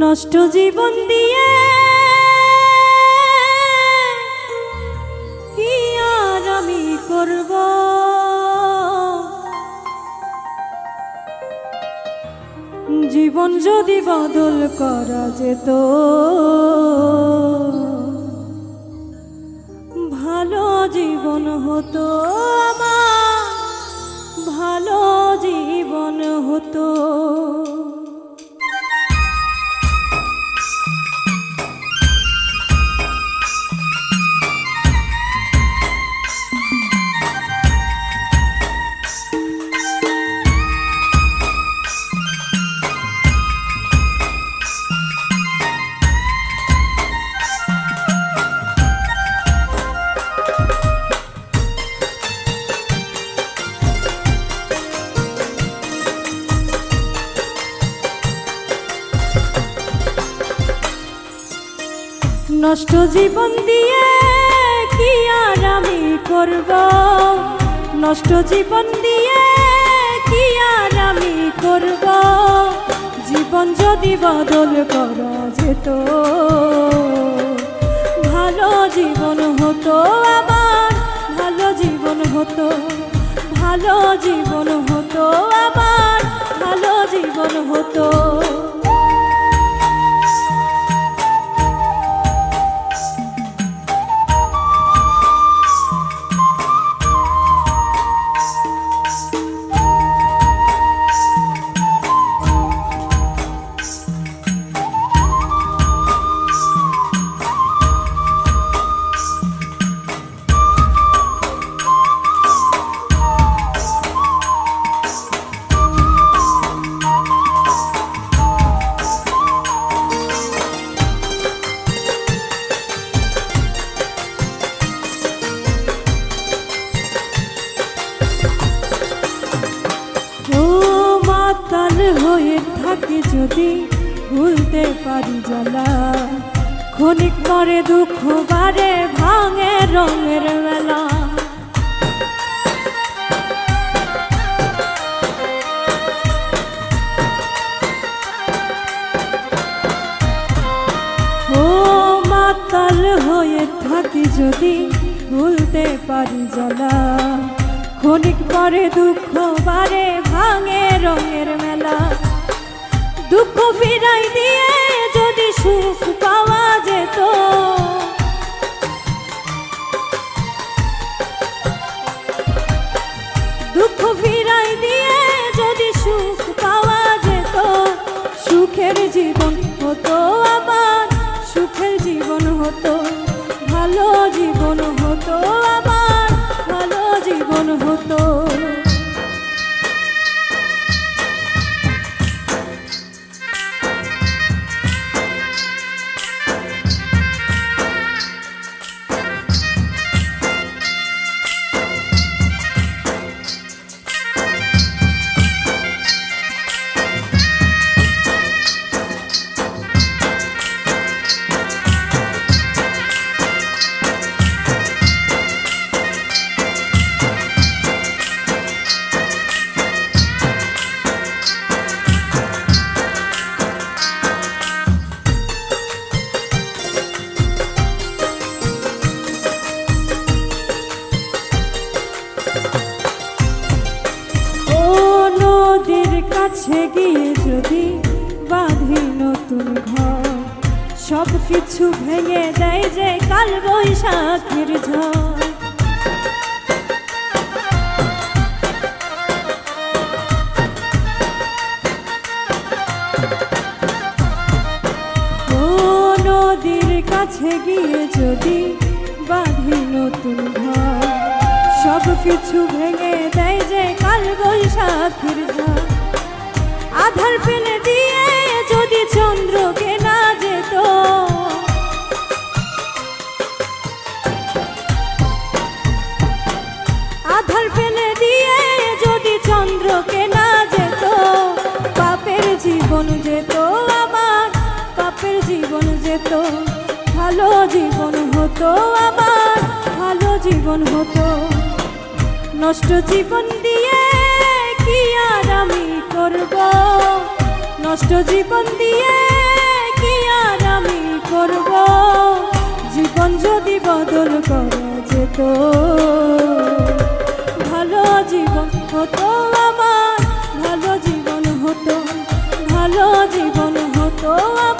নষ্ট জীবন দিয়ে করব। জীবন যদি বদল করা যেত ভালো জীবন হতো আমার ভালো জীবন হতো। নষ্ট জীবন দিয়ে কি আর আমি করব? নষ্ট জীবন দিয়ে কি আর আমি করব? জীবন যদি বদল করা যেত, ভালো জীবন হতো আমার, ভালো জীবন হতো, ভালো জীবন হতো মাতাল হয়ে থাকি যদি ভুলতে পারি জ্বালা। ক্ষণিক পরে দুঃখ বারে ভাঙে রঙের মেলা। ও হয়ে থাকি যদি ভুলতে পারি জ্বালা। ক্ষণিক পরে দুঃখ বারে ভাঙে রঙের মেলা। দুঃখ ফিরাই দিয়ে কাছে গিয়ে যদি বাঁধি নতুন ঘর সব কিছু ভেঙে দেয় যে কাল বৈশাখের ঝড়। কাছে গিয়ে যদি বাঁধি নতুন ঘর সব কিছু ভেঙে দেয় যে কাল বৈশাখীর ঝড়। জীবন যেত আমার পাপের জীবন যেত, ভালো জীবন হতো আমার, ভালো জীবন হতো। নষ্ট জীবন দিয়ে কি আর আমি করব? নষ্ট জীবন দিয়ে কি আর আমি করব? জীবন যদি বদল করা যেত জীবন